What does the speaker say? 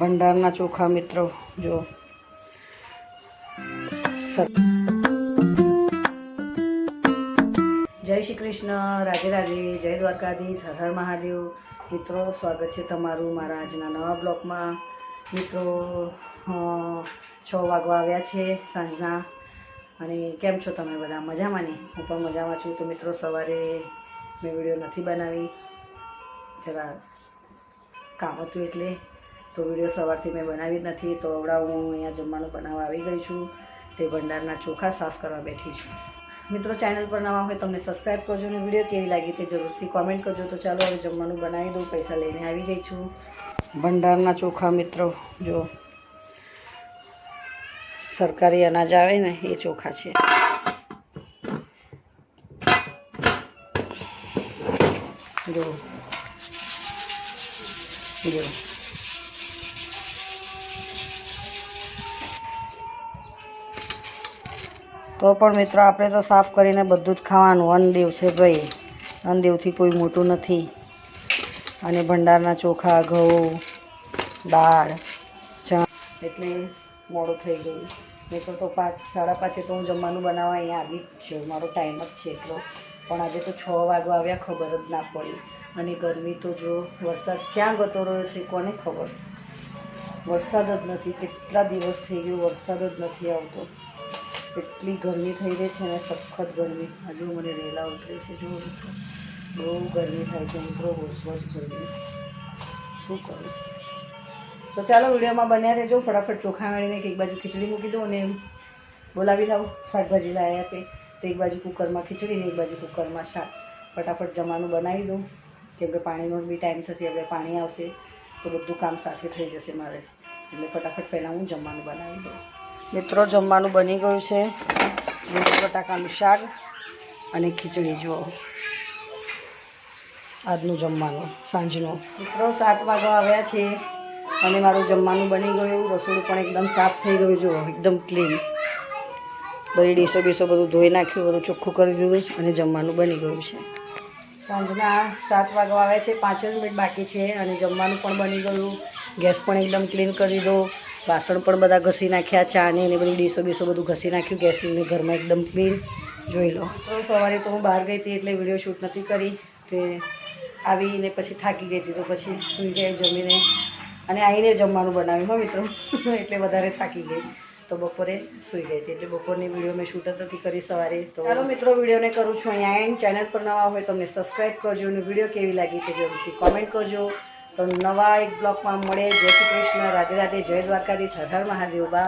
ભંડારના ચોખા મિત્રો, જો. જય શ્રી કૃષ્ણ, રાધે રાધે, જય દ્વારકાધીશ, હર હર મહાદેવ. મિત્રો, સ્વાગત છે તમારું મારા આજના નવા બ્લોગમાં મિત્રો છ વાગવા આવ્યા છે સાંજના. અને કેમ છો તમે બધા? મજામાં ને? હું પણ મજામાં છું. તો મિત્રો, સવારે મેં વીડિયો નથી બનાવી. જરા કામ હતું એટલે તો વીડિયો સવારથી મેં બનાવી નથી, તો હવડા હું અહીંયા જમવાનું બનાવવા આવી ગઈ છું. તે ભંડારના ચોખા સાફ કરવા બેઠી છું. મિત્રો, ચેનલ પર નવા હોય તમને સબસ્ક્રાઈબ કરજો અને વીડિયો કેવી લાગી તે જરૂરથી કોમેન્ટ કરજો. તો ચાલો હવે જમવાનું બનાવી દઉં, પૈસા લઈને આવી જઈ છું. ભંડારના ચોખા મિત્રો, જો સરકારી અનાજ આવે ને, એ ચોખા છે. જો જો. તો પણ મિત્રો આપણે તો સાફ કરીને બધું જ ખાવાનું અન્નદેવ છે ભાઈ. અન્નદેવથી કોઈ મોટું નથી. અને ભંડારના ચોખા, ઘઉં, દાળ ચા એટલે મોડું થઈ ગયું. તો તો પાંચ, સાડા પાંચે તો હું જમવાનું બનાવવા અહીંયા આવી જ છું. મારો ટાઈમ જ છે એટલો. પણ આજે તો છ વાગવા આવ્યા ખબર જ ના પડી. અને ગરમી તો જો વરસાદ ક્યાં ગતો રહ્યો છે કોને ખબર? વરસાદ જ નથી. કેટલા દિવસ થઈ ગયો વરસાદ જ નથી આવતો. એટલી ગરમી થઈ રહી છે ને, સખત ગરમી. હજુ મને રેલા ઉતરે છે, જો બહુ ગરમી થાય છે મિત્રો જ ગરમી. શું કરું? તો ચાલો વિડીયોમાં બન્યા રહેજો. ફટાફટ ચોખા ગાળીને એક બાજુ ખીચડી મૂકી દઉં અને બોલાવી લાવું. શાકભાજી લાવી આપે. તો એક બાજુ કુકરમાં ખીચડી ને એક બાજુ કુકરમાં શાક. ફટાફટ જમવાનું બનાવી દઉં. કેમ કે પાણીનો બી ટાઈમ થશે, હવે પાણી આવશે, તો બધું કામ સાથે થઈ જશે મારે. એટલે ફટાફટ પહેલાં હું જમવાનું બનાવી દઉં. મિત્રો, જમવાનું બની ગયું છે. લીલા બટાકાનું શાક અને ખીચડી, જુઓ. આજનું જમવાનું, સાંજનું. મિત્રો, સાત વાગવા આવ્યા છે અને મારું જમવાનું બની ગયું. રસોડું પણ એકદમ સાફ થઈ ગયું, જુઓ. એકદમ ક્લીન બધી ડીસો બીસો બધું ધોઈ નાખ્યું, બધું ચોખ્ખું કરી દીધું અને જમવાનું બની ગયું છે. સાંજના સાત વાગવા આવ્યા છે પાંચ જ મિનિટ બાકી છે અને જમવાનું પણ બની ગયું. ગેસ પણ એકદમ ક્લીન કરી દીધો. વાસણ પણ બધા ઘસી નાખ્યા ચાની ને બધી ડીશો બીસો બધું ઘસી નાખ્યું ગેસની ઘરમાં એકદમ ક્લીન જોઈ લો. તો સવારે તો હું બહાર ગઈ હતી એટલે વીડિયો શૂટ નથી કરી, તે આવીને પછી થાકી ગઈ હતી, તો પછી સૂઈ ગઈ જમીને અને આવીને જમવાનું બનાવ્યું, હો મિત્રો? એટલે વધારે થાકી ગઈ. તો બપોરે સૂઈ ગઈ હતી, એટલે બપોરની વીડિયો મેં શૂટ જ નથી કરી સવારે. તો ચાલો મિત્રો વિડીયોને કરું છું અહીંયા એન્ડ ચેનલ પર નવા હોય તમને સબસ્ક્રાઈબ કરજો અને વીડિયો કેવી લાગી તે જરૂરથી કોમેન્ટ કરજો. તો નવા એક બ્લોગમાં મળે. જય શ્રી કૃષ્ણ. રાધે રાધે. જય દ્વારકાધીશ. હર મહાદેવ. બાય.